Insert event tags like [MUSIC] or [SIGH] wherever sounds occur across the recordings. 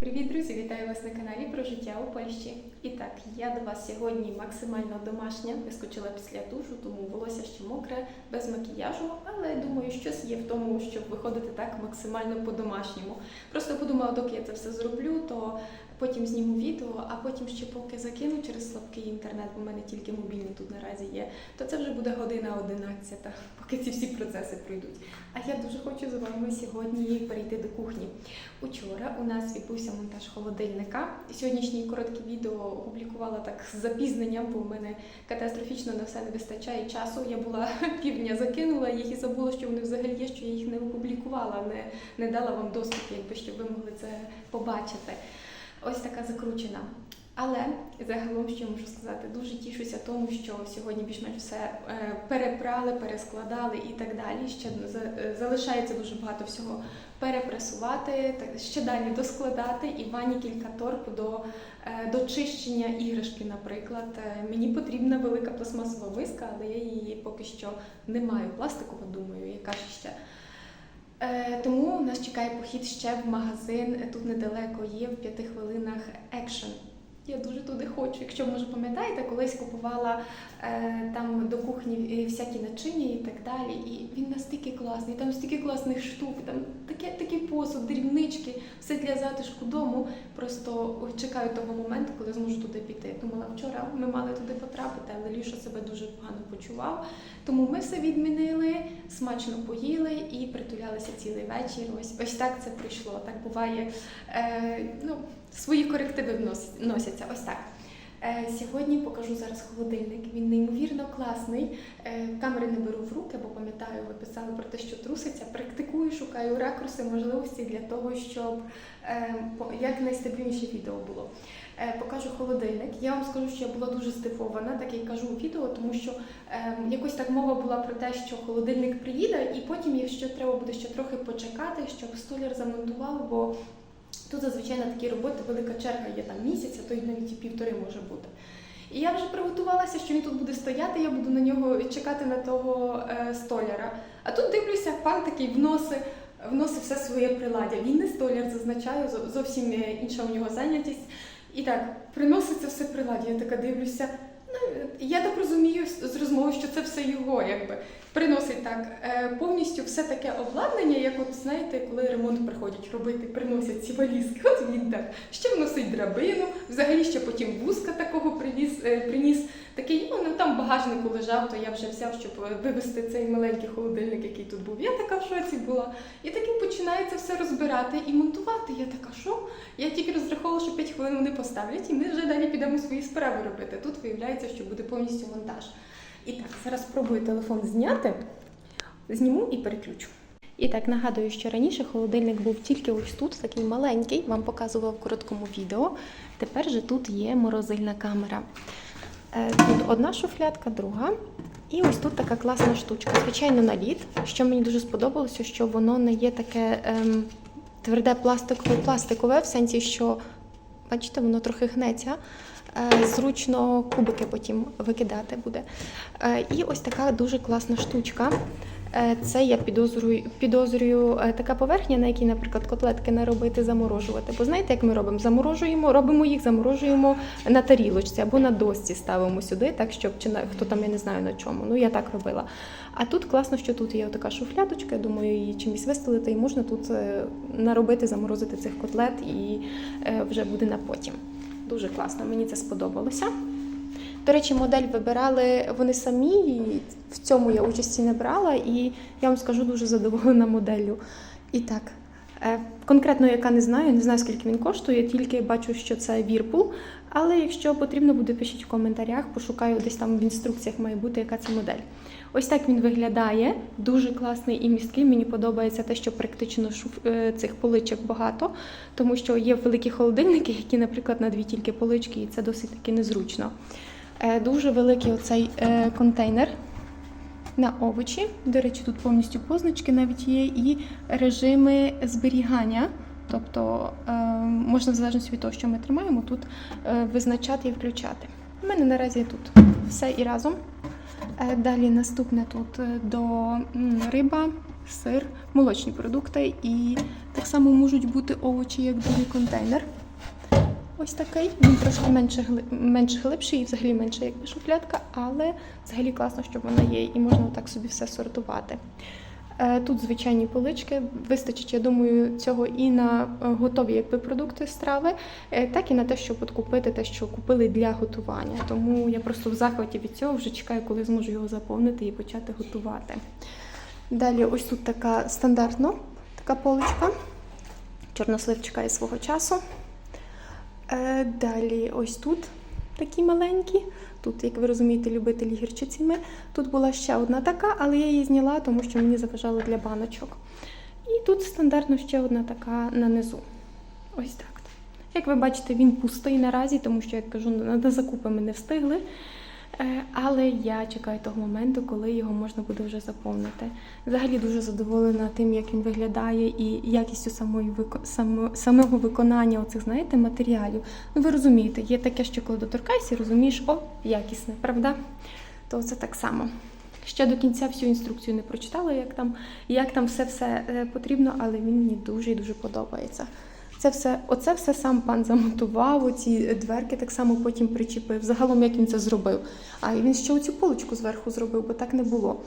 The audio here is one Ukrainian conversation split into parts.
Привіт, друзі! Вітаю вас на каналі про життя у Польщі. І так, я до вас сьогодні максимально домашня, вискочила після душу, тому волосся ще мокре, без макіяжу, але думаю, щось є в тому, щоб виходити так максимально по-домашньому. Просто подумала, доки я це все зроблю, то потім зніму відео, а потім ще поки закину через слабкий інтернет, бо в мене тільки мобільний тут наразі є, то це вже буде година 11, [LAUGHS] поки ці всі процеси пройдуть. А я дуже хочу з вами сьогодні перейти до кухні. Учора у нас відбувся монтаж холодильника. Сьогоднішнє коротке відео опублікувала так з запізненням, бо в мене катастрофічно на все не вистачає часу. Я була [LAUGHS] півдня закинула їх і забула, що вони взагалі є, що я їх не опублікувала, не, не дала вам доступ, якби щоб ви могли це побачити. Ось така закручена. Але загалом, я можу сказати, дуже тішуся тому, що сьогодні більш-менш все е, перепрали, перескладали і так далі. Ще е, залишається дуже багато всього перепресувати, ще далі доскладати. І в ванні кілька торб до, е, до чищення іграшки, наприклад. Мені потрібна велика пластмасова миска, але я її поки що не маю. Пластикова, думаю, яка ще. Е, Тому нас чекає похід ще в магазин. Тут недалеко є в п'яти хвилинах екшен. Я дуже туди хочу. Якщо може пам'ятаєте, колись купувала е, там до кухні е, всякі начиння і так далі. І він настільки класний, там стільки класних штук, там таке, такий посуд, дрібнички, все для затишку дому. Просто чекаю того моменту, коли зможу туди піти. Думала, вчора ми мали туди потрапити, але Ліша себе дуже погано почував. Тому ми все відмінили, смачно поїли і притулялися цілий вечір. Ось ось так це прийшло. Так буває. Е, ну, свої корективи вносяться. Ось так. Е, Сьогодні покажу зараз холодильник. Він неймовірно класний. Е, Камери не беру в руки, бо пам'ятаю, ви писали про те, що труситься. Практикую, шукаю ракурси, можливості для того, щоб е, як найстабільніше відео було. Покажу холодильник. Я вам скажу, що я була дуже здивована, так як кажу у відео, тому що якось так мова була про те, що холодильник приїде, і потім, якщо треба буде ще трохи почекати, щоб столяр замонтував, бо Тут зазвичай на такі роботи велика черга є там місяця, то й навіть і півтори може бути. І я вже приготувалася, що він тут буде стояти, я буду на нього чекати на того е, столяра. А тут дивлюся, пан такий вносить вносить все своє приладдя. Він не столяр, зазначаю, зовсім е, інша у нього зайнятість. І так, приносить це все приладдя. Я така дивлюся. Я так розумію з розмови, що це все його, якби приносить так е, повністю все таке обладнання, як от знаєте, коли ремонт приходять робити, приносять ці валізки. От він так ще вносить драбину, взагалі ще потім вузка такого привіз, е, приніс. Такий, ну там багажнику лежав, то я вже взяв, щоб е, вивезти цей маленький холодильник, який тут був. Я така в шоці була. І так він починає це все розбирати і монтувати. Я така, що? Я тільки розраховувала, що 5 хвилин вони поставлять, і ми вже далі підемо свої справи робити. Тут виявляється, що буде повністю монтаж. І так, зараз спробую телефон зняти, зніму і переключу. І так нагадую, що раніше холодильник був тільки ось тут, такий маленький, вам показував в короткому відео. Тепер же тут є морозильна камера. Е, Тут одна шуфлядка, друга. І ось тут така класна штучка. Звичайно, на лід. Що мені дуже сподобалося, що воно не є таке ем, тверде пластикове, пластикове, в сенсі, що, бачите, воно трохи гнеться. Е, Зручно кубики потім викидати буде. Е, І ось така дуже класна штучка. Е, Це я підозрюю, підозрюю така поверхня, на якій, наприклад, котлетки не робити, заморожувати. Бо знаєте, як ми робимо? Заморожуємо, робимо їх, заморожуємо на тарілочці або на досці ставимо сюди, так щоб чи на хто там я не знаю на чому. Ну я так робила. А тут класно, що тут є така шуфлядочка. Я думаю, її чимось вистелити, і можна тут наробити, заморозити цих котлет, і вже буде на потім. Дуже класно, мені це сподобалося. До речі, модель вибирали вони самі, і в цьому я участі не брала, і я вам скажу дуже задоволена моделлю. І так, е, конкретно яка не знаю, не знаю скільки він коштує, тільки бачу, що це Whirlpool. Але якщо потрібно буде, пишіть в коментарях, пошукаю десь там в інструкціях має бути, яка це модель. Ось так він виглядає, дуже класний і місткий. Мені подобається те, що практично е, цих поличок багато, тому що є великі холодильники, які, наприклад, на дві тільки полички, і це досить таки незручно. Е, Дуже великий оцей е, контейнер на овочі. До речі, тут повністю позначки навіть є, і режими зберігання. Тобто можна в залежності від того, що ми тримаємо, тут визначати і включати. У мене наразі тут все і разом. Е, Далі наступне тут е, до риба, сир, молочні продукти і Так само можуть бути овочі, як другий контейнер. Ось такий. Він трошки менше, менш глибший і взагалі менше якби шуфлятка, але взагалі класно, що вона є, і можна так собі все сортувати. Е, Тут звичайні полички, вистачить, я думаю, цього і на е, готові якби, продукти страви, е, так і на те, щоб от купити те, що купили для готування. Тому я просто в захваті від цього вже чекаю, коли зможу його заповнити і почати готувати. Далі, ось тут така стандартна така поличка. Чорнослив чекає свого часу. Далі ось тут такі маленькі. Тут, як ви розумієте, любителі гірчицями. Тут була ще одна така, але я її зняла, тому що мені заважало для баночок. І тут стандартно ще одна така на низу. Ось так. Як ви бачите, він пустий наразі, тому що, як кажу, на закупи ми не встигли. Е, Але я чекаю того моменту, коли його можна буде вже заповнити. Взагалі дуже задоволена тим, як він виглядає, і якістю самої само... самого виконання оцих, знаєте, матеріалів. Ну, ви розумієте, є таке, що коли доторкаєшся, розумієш, о, якісне, правда? То це так само. Ще до кінця всю інструкцію не прочитала, як там, як там все все е, потрібно, але він мені дуже і дуже подобається. Це все, оце все сам пан замонтував, оці дверки так само потім причепив. Загалом, як він це зробив. А він ще оцю полочку зверху зробив, бо так не було.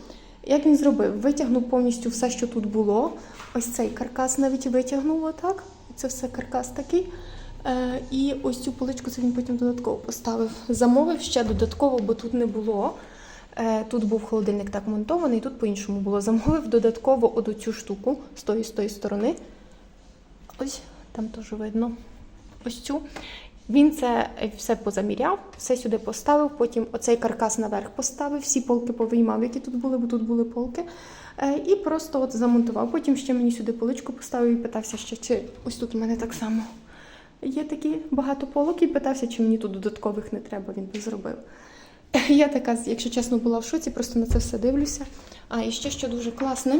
Як він зробив? Витягнув повністю все, що тут було. Ось цей каркас навіть витягнув отак. Це все каркас такий. Е, і ось цю поличку це він потім додатково поставив. Замовив ще додатково, бо тут не було. Е, Тут був холодильник так монтований, тут по-іншому було. Замовив додатково от цю штуку з тої, з тої сторони. Ось там теж видно. Ось цю. Він це все позаміряв, все сюди поставив, потім оцей каркас наверх поставив, всі полки повиймав, які тут були, бо тут були полки. Е, І просто от замонтував. Потім ще мені сюди поличку поставив і питався ще, чи ось тут у мене так само є такі багато полок, і питався, чи мені тут додаткових не треба, він би зробив. Я така, якщо чесно, була в шоці, просто на це все дивлюся. А і ще що дуже класне.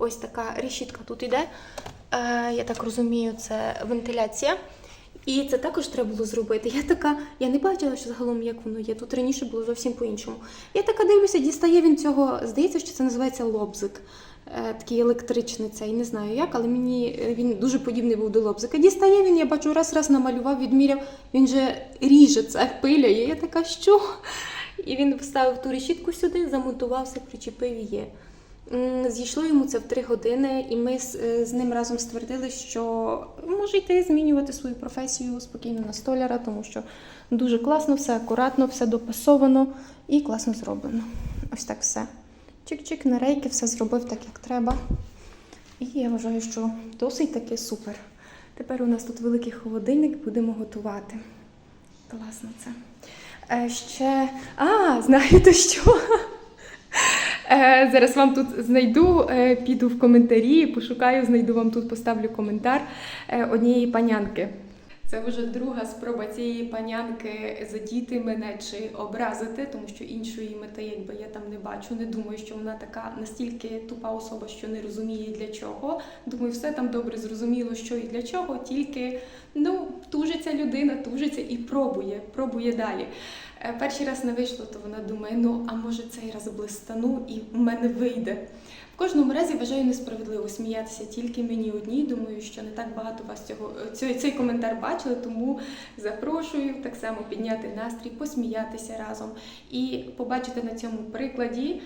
Ось така решітка тут іде. Е, я так розумію, це вентиляція. І це також треба було зробити. Я така, я не бачила, що загалом як воно є. Тут раніше було зовсім по-іншому. Я така дивлюся, дістає він цього, здається, що це називається лобзик. Е, такий електричний цей, не знаю як, але мені е, він дуже подібний був до лобзика. Дістає він, я бачу, раз раз намалював, відміряв, він же ріже це, пиляє. Я така, що? І він вставив ту решітку сюди, замонтувався, причепив і є. Зійшло йому це в три години, і ми з, е, з ним разом ствердили, що може йти змінювати свою професію спокійно на столяра, тому що дуже класно, все акуратно, все допасовано і класно зроблено. Ось так все. Чик-чик на рейки, все зробив так, як треба. І я вважаю, що досить таки супер. Тепер у нас тут великий холодильник, будемо готувати. Класно це. Е, ще. А, знаєте що? Е, Зараз вам тут знайду, е, піду в коментарі, пошукаю, знайду вам тут, поставлю коментар е, однієї панянки. Це вже друга спроба цієї панянки задіти мене чи образити, тому що іншої мети, якби я там не бачу. Не думаю, що вона така настільки тупа особа, що не розуміє для чого. Думаю, все там добре зрозуміло, що і для чого, тільки ну тужиться людина, тужиться і пробує, пробує далі. Е, Перший раз не вийшло, то вона думає, ну а може цей раз блистану і в мене вийде. Кожному разі вважаю несправедливо сміятися тільки мені одній. Думаю, що не так багато вас цього цей, цей коментар бачили, тому запрошую так само підняти настрій, посміятися разом і побачити на цьому прикладі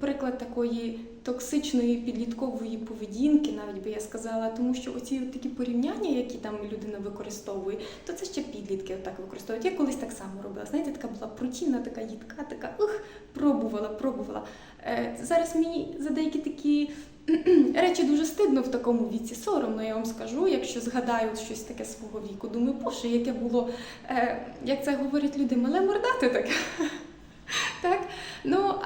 приклад такої токсичної підліткової поведінки, навіть би я сказала, тому що оці такі порівняння, які там людина використовує, то це ще підлітки отак використовують. Я колись так само робила. Знаєте, така була противна, така їдка, така ух, пробувала, пробувала. Е, зараз мені за деякі такі [CLEARS THROAT] речі дуже стидно в такому віці, соромно, я вам скажу, якщо згадаю щось таке свого віку. Думаю, боже, яке було, е, як це говорять люди, мале мордати таке. [LAUGHS]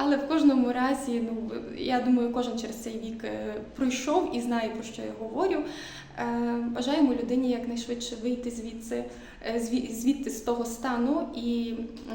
Але в кожному разі, ну я думаю, кожен через цей вік е, пройшов і знає про що я говорю. Е, Бажаємо людині якнайшвидше вийти звідси, е, зві- звідти з того стану. І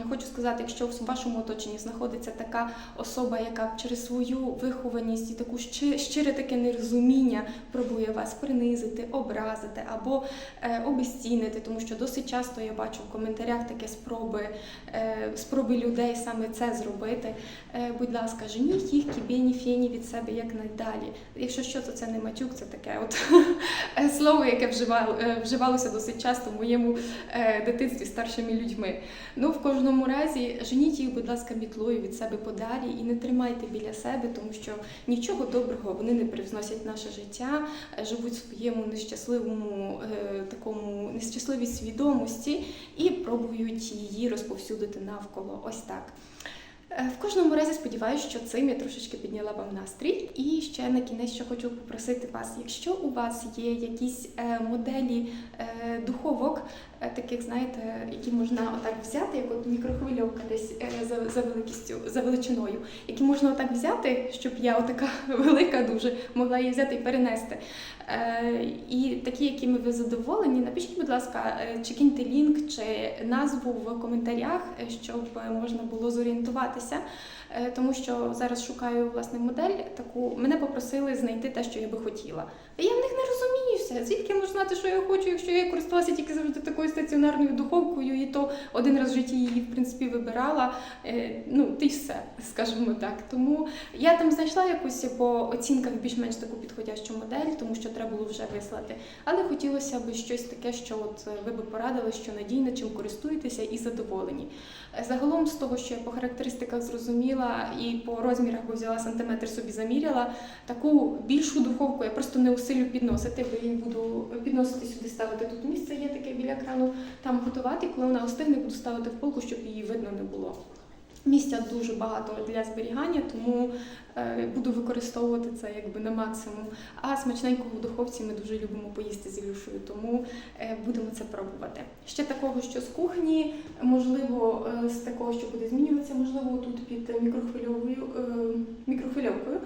хочу сказати, якщо в вашому оточенні знаходиться така особа, яка через свою вихованість і таку щи- щире таке нерозуміння пробує вас принизити, образити або е, обезцінити, тому що досить часто я бачу в коментарях такі спроби, е, спроби людей саме це зробити. Е, Будь ласка, женіть їх кібені фені від себе якнайдалі. Якщо що, то це не матюк, це таке от е, [LAUGHS] слово, яке вживало, е, вживалося досить часто в моєму е, дитинстві старшими людьми. Ну, в кожному разі, женіть їх, будь ласка, мітлою від себе подалі і не тримайте біля себе, тому що нічого доброго вони не привносять в наше життя, е, живуть в своєму нещасливому е, такому нещасливій свідомості і пробують її розповсюдити навколо. Ось так. Е, В кожному разі сподіваюся, що цим я трошечки підняла вам настрій. І ще на кінець ще хочу попросити вас, якщо у вас є якісь е, моделі е, духовок, таких, знаєте, які можна отак взяти, як от мікрохвильовка десь е, за, за великістю, за величиною, які можна отак взяти, щоб я отака [LAUGHS] велика дуже могла її взяти і перенести. Е, І такі, якими ви задоволені, напишіть, будь ласка, е, чи киньте лінк, чи назву в коментарях, е, щоб е, можна було зорієнтуватися. Е, Тому що зараз шукаю власне модель таку. Мене попросили знайти те, що я би хотіла. Я в них не розуміюся. Звідки я можу знати, що я хочу, якщо я користувалася тільки завжди такою стаціонарною духовкою, і то один раз в житті її в принципі вибирала. Е, Ну, ти все, скажімо так. Тому я там знайшла якусь по оцінках більш-менш таку підходящу модель, тому що треба було вже вислати. Але хотілося б щось таке, що от ви би порадили, що надійне, чим користуєтеся і задоволені. Загалом, з того, що я по характеристиках зрозуміла і по розмірах, бо взяла сантиметр собі заміряла, таку більшу духовку я просто не усилю підносити, бо буду підносити сюди, ставити тут місце є таке біля крану, там готувати. Коли вона остигне, буду ставити в полку, щоб її видно не було. Місця дуже багато для зберігання, тому е, буду використовувати це якби на максимум. А смачненького в духовці ми дуже любимо поїсти з Ілюшею, тому е, будемо це пробувати. Ще такого, що з кухні, можливо, е, з такого, що буде змінюватися, можливо, тут під мікрохвильовою мікрохвильовкою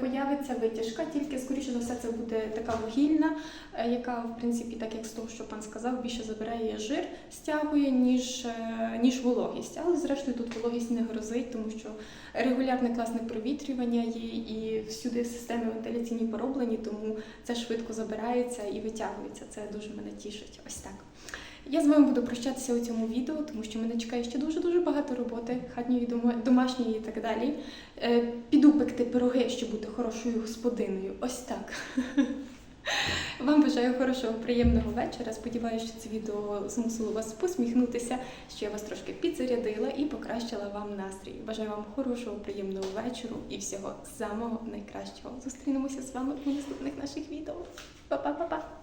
появиться витяжка, тільки скоріше за все це буде така вугільна, яка в принципі, так як з того, що пан сказав, більше забирає жир, стягує, ніж, ніж вологість. Але зрештою тут вологість не грозить, тому що регулярне класне провітрювання є і всюди системи вентиляційні пороблені, тому це швидко забирається і витягується. Це дуже мене тішить. Ось так. Я з вами буду прощатися у цьому відео, тому що мене чекає ще дуже-дуже багато роботи, хатньої, домашньої і так далі. Е, Піду пекти пироги, щоб бути хорошою господиною. Ось так. [LAUGHS] [LAUGHS] Вам бажаю хорошого, приємного вечора. Сподіваюся, що це відео змусило вас посміхнутися, що я вас трошки підзарядила і покращила вам настрій. Бажаю вам хорошого, приємного вечора і всього самого найкращого. Зустрінемося з вами у наступних наших відео. Па-па-па-па!